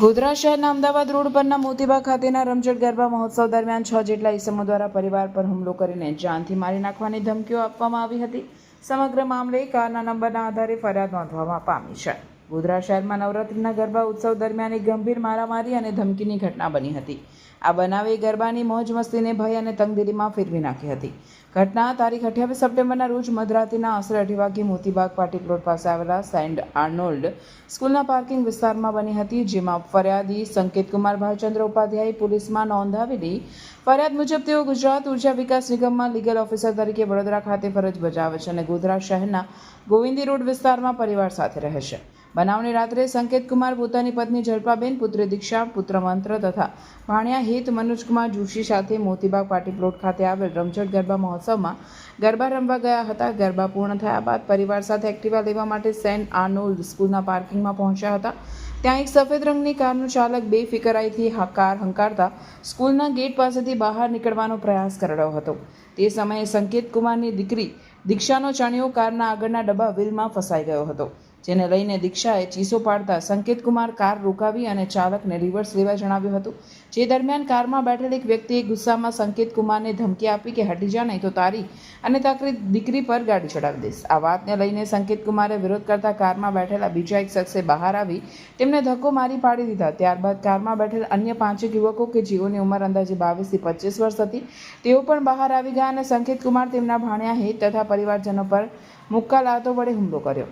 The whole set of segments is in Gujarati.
ગોધરા શહેરના અમદાવાદ રોડ પરના મોતીબા ખાતેના રમઝટ ગરબા મહોત્સવ દરમિયાન છ જેટલા ઈસમો દ્વારા પરિવાર પર હુમલો કરીને જાનથી મારી નાખવાની ધમકીઓ આપવામાં આવી હતી. સમગ્ર મામલે કારના નંબરના આધારે ફરિયાદ નોંધવામાં પામી છે. ગોધરા શહેરમાં નવરાત્રિના ગરબા ઉત્સવ દરમિયાન એક ગંભીર મારામારી અને ધમકીની ઘટના બની હતી. આ બનાવે ગરબાની મોજ મસ્તીને ભય અને તંગદીરીમાં ફેરવી નાખી હતી. ઘટના તારીખ અઠ્યાવીસ સપ્ટેમ્બરના રોજ મધરાત્રિના આશરે અઢી વાગ્યે મોતીબાગ પાર્ટી પ્લોટ પાસે આવેલા સેન્ટ આર્નોલ્ડ સ્કૂલના પાર્કિંગ વિસ્તારમાં બની હતી, જેમાં ફરિયાદી સંકેતકુમાર ભાવચંદ્ર ઉપાધ્યાય પોલીસમાં નોંધાવેલી ફરિયાદ મુજબ તેઓ ગુજરાત ઊર્જા વિકાસ નિગમમાં લીગલ ઓફિસર તરીકે વડોદરા ખાતે ફરજ બજાવે છે અને ગોધરા શહેરના ગોવિંદી રોડ વિસ્તારમાં પરિવાર સાથે રહે છે. બનાવની રાત્રે સંકેતકુમાર પોતાની પત્ની ઝડપાબેન પુત્રી દીક્ષા, પુત્ર મંત્ર તથા ભાણિયા હિત મનોજકુમાર જોશી સાથે મોતીબાગ પાર્ટી પ્લોટ ખાતે આવેલ રમઝટ ગરબા મહોત્સવમાં ગરબા રમવા ગયા હતા. ગરબા પૂર્ણ થયા બાદ પરિવાર સાથે એક્ટિવા લેવા માટે સેન્ટ આર્નોલ્ડ સ્કૂલના પાર્કિંગમાં પહોંચ્યા હતા. ત્યાં એક સફેદ રંગની કારનો ચાલક બે ફિકરાઈથી કાર હંકારતા સ્કૂલના ગેટ પાસેથી બહાર નીકળવાનો પ્રયાસ કરડ્યો હતો. તે સમયે સંકેત કુમારની દીકરી દીક્ષાનો ચણિયો કારના આગળના ડબ્બા વ્હીલમાં ફસાઈ ગયો હતો. જેને લઈને દીક્ષાએ ચીસો પાડતા સંકેતકુમાર કાર રોકાવી અને ચાલકને રિવર્સ લેવા જણાવ્યું હતું. જે દરમિયાન કારમાં બેઠેલ એક વ્યક્તિએ ગુસ્સામાં સંકેતકુમારને ધમકી આપી કે હટી જા નહીં તો તારી અને તારી દીકરી પર ગાડી ચડાવી દઈશ. આ વાતને લઈને સંકેતકુમારે વિરોધ કરતા કારમાં બેઠેલા બીજા એક શખ્સે બહાર આવી તેમને ધક્કો મારી પાડી દીધા. ત્યારબાદ કારમાં બેઠેલ અન્ય પાંચેક યુવકો કે જેઓની ઉંમર અંદાજે બાવીસથી પચીસ વર્ષ હતી, તેઓ પણ બહાર આવી ગયા અને સંકેતકુમાર તેમના ભાણ્યા હિત તથા પરિવારજનો પર મુક્કા લાતો વડે હુમલો કર્યો.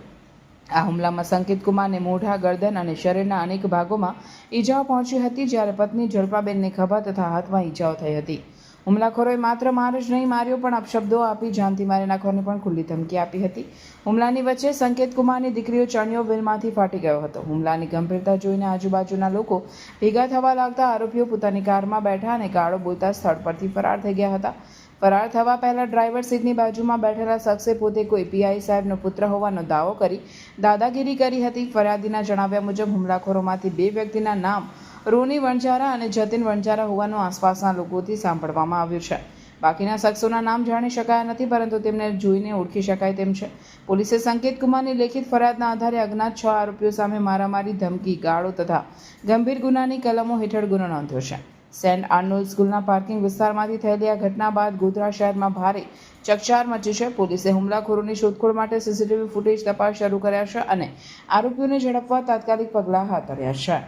આ હુમલામાં સંકિત કુમારને મોઢા, ગરદન અને શરીરના અનેક ભાગોમાં ઈજાઓ પહોંચી હતી, જ્યારે પત્ની ઝડપાબેનને ખભા તથા હાથમાં ઈજાઓ થઈ હતી. હુમલાખોરોએ માત્ર માર જ નહીં માર્યો, પણ અપશબ્દો આપી જાનથી મારી નાખવાની પણ ખુલ્લી ધમકી આપી હતી. હુમલાની વચ્ચે સંકેત કુમારની દીકરીઓ ચણિયો વેલમાંથી ફાટી ગયો હતો. હુમલાની ગંભીરતા જોઈને આજુબાજુના લોકો ભેગા થવા લાગતા આરોપીઓ પોતાની કારમાં બેઠા અને ગાળો બોલતા સ્થળ પરથી ફરાર થઈ ગયા હતા. ફરાર થવા પહેલાં ડ્રાઈવર સીટની બાજુમાં બેઠેલા શખ્સે પોતે કોઈ પીઆઈ સાહેબનો પુત્ર હોવાનો દાવો કરી દાદાગીરી કરી હતી. ફરિયાદીના જણાવ્યા મુજબ હુમલાખોરોમાંથી બે વ્યક્તિના નામ રોની વણઝારા અને જતીન વણઝારા હોવાનું આસપાસના લોકોથી સાંભળવામાં આવ્યું છે. બાકીના શખ્સોના નામ જાણી શકાયા નથી, પરંતુ તેમને જોઈને ઓળખી શકાય તેમ છે. પોલીસે સંકેત કુમારની લેખિત ફરિયાદના આધારે અજ્ઞાત છ આરોપીઓ સામે મારામારી, ધમકી, ગાળો તથા ગંભીર ગુનાની કલમો હેઠળ ગુનો નોંધ્યો છે. સેન્ટ આર્નોલ્ડ સ્કૂલના પાર્કિંગ વિસ્તારમાંથી થયેલી આ ઘટના બાદ ગોધરા શહેરમાં ભારે ચકચાર મચી છે. પોલીસે હુમલાખોરોની શોધખોળ માટે સીસીટીવી ફૂટેજ તપાસ શરૂ કર્યા છે અને આરોપીઓને ઝડપવા તાત્કાલિક પગલાં હાથ ધર્યા છે.